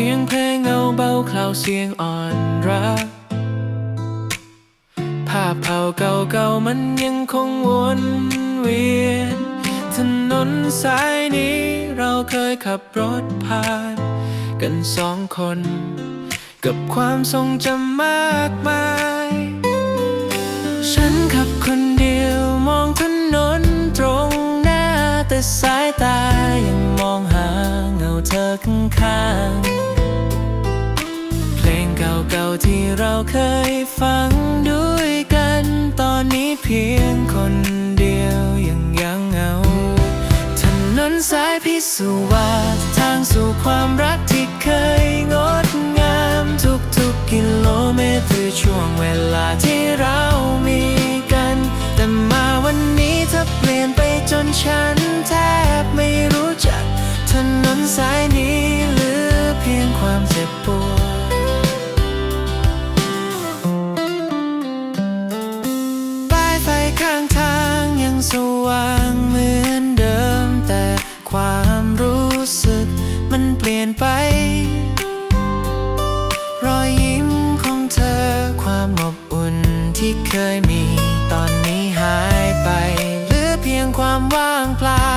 สียงเพลงเงาเบาคลาวเสียงอ่อนรัก ภาพเก่าเก่าๆมันยังคงวนเวียน ถนนสายนี้เราเคยขับรถผ่าน กันสองคน กับความทรงจำมากมาย เราเคยฟังด้วยกันตอนนี้เพียงคนเดียวยังยังเหงาถนนสายพิศวาสทางสู่ความรักที่เคยงดงามทุกๆกกิโลเมตรคือช่วงเวลาที่เรามีกัน แต่มาวันนี้เธอเปลี่ยนไปจนฉันแทบไม่รู้จักถนนสาย สว่างเหมือนเดิม แต่ความรู้สึกมันเปลี่ยนไป รอยยิ้มของเธอความอบอุ่นที่เคยมี ตอนนี้หายไป เหลือเพียงความว่างเปล่า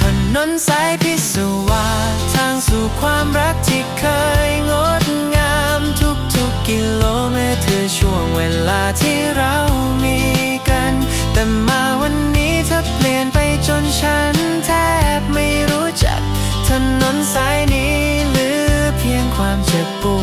ถนนสายพิศวาสทางสู่ความรัก ค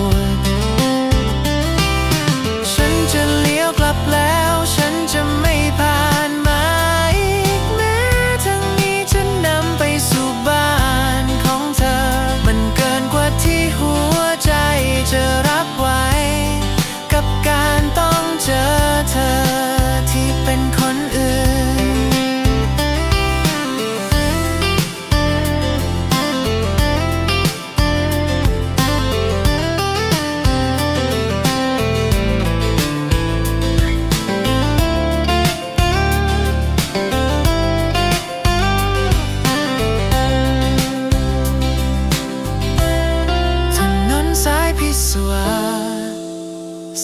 สวา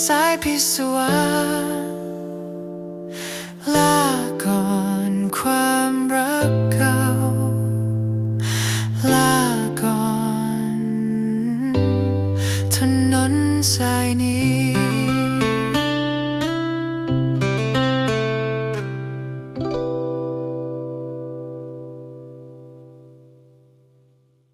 สายพิสวาลาก่อนความรักเก่าลาก่อนถนนสายนี้